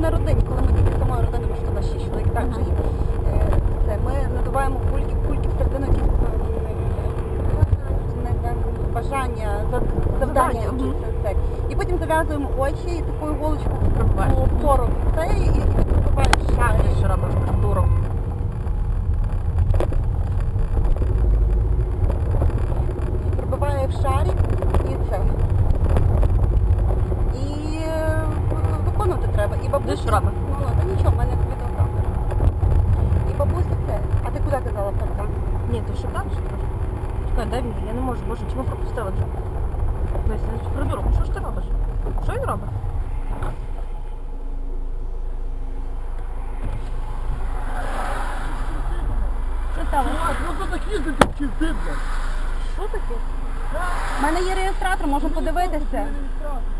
на родині, коли ми тільки самою родиною, тому що нас шість чоловік, так же е, це ми надуваємо кульки, кульки всередину якісь е, не- не- бажання, завдання, Завдання, якісь, так. І потім зав'язуємо очі і такою голочкою Пробиваєш. пору це і, і пробиваєш шарик. Що робиш? Кандуру. пробиває в шарик і це. І е, Ти що? Ну, ну, та нічого, в мене відеокамера. І бабуся це. А ти куди казала паркан? Ні, то що там? що? Чекай, дай мені, я не можу, боже, чому пропустила вже? Дивись, я ж придурок, ну що ж ти робиш? Що він робить? Що там? Ну так їздити блядь. Що таке? У мене є реєстратор, можна подивитися. Реєстратор.